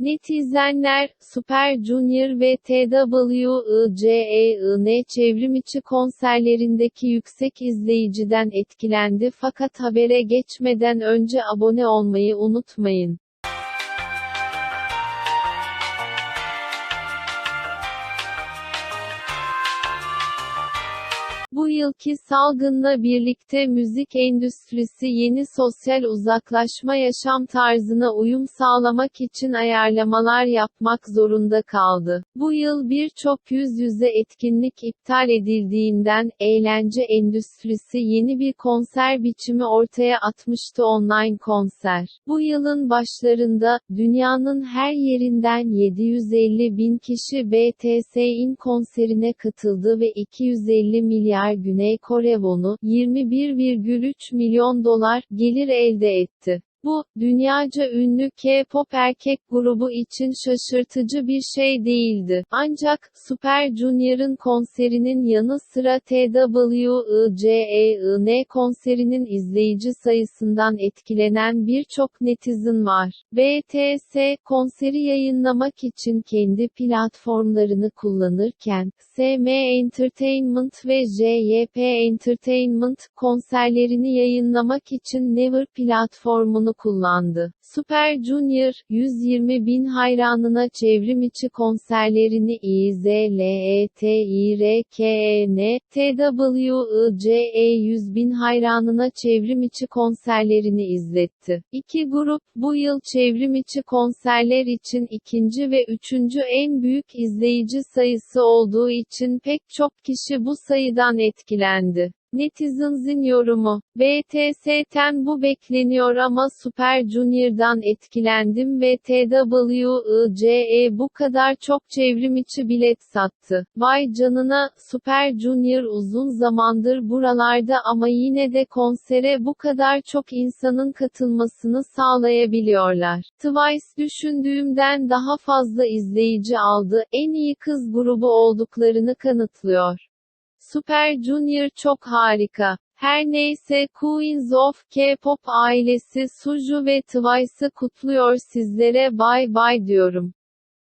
Netizenler, Super Junior ve TWICE'ın çevrimiçi konserlerindeki yüksek izleyiciden etkilendi fakat habere geçmeden önce abone olmayı unutmayın. Bu yılki salgınla birlikte müzik endüstrisi yeni sosyal uzaklaşma yaşam tarzına uyum sağlamak için ayarlamalar yapmak zorunda kaldı. Bu yıl birçok yüz yüze etkinlik iptal edildiğinden eğlence endüstrisi yeni bir konser biçimi ortaya atmıştı online konser. Bu yılın başlarında dünyanın her yerinden 750 bin kişi BTS'in konserine katıldı ve 250 milyar Güney Kore wonu, 21,3 milyon dolar, gelir elde etti. Bu, dünyaca ünlü K-pop erkek grubu için şaşırtıcı bir şey değildi. Ancak, Super Junior'ın konserinin yanı sıra TWICE'ın konserinin izleyici sayısından etkilenen birçok netizen var. BTS, konseri yayınlamak için kendi platformlarını kullanırken, SM Entertainment ve JYP Entertainment, konserlerini yayınlamak için Never platformunu kullandı. Super Junior, 120 bin hayranına çevrimiçi konserlerini izletirken, TWICE 100 bin hayranına çevrimiçi konserlerini izletti. İki grup, bu yıl çevrimiçi konserler için ikinci ve üçüncü en büyük izleyici sayısı olduğu için pek çok kişi bu sayıdan etkilendi. Netizens'in yorumu, BTS'ten bu bekleniyor ama Super Junior'dan etkilendim ve TWICE bu kadar çok çevrimiçi bilet sattı. Vay canına, Super Junior uzun zamandır buralarda ama yine de konsere bu kadar çok insanın katılmasını sağlayabiliyorlar. Twice düşündüğümden daha fazla izleyici aldı, en iyi kız grubu olduklarını kanıtlıyor. Super Junior çok harika. Her neyse Queens of K-pop ailesi Suju ve Twice'ı kutluyor sizlere bye bye diyorum.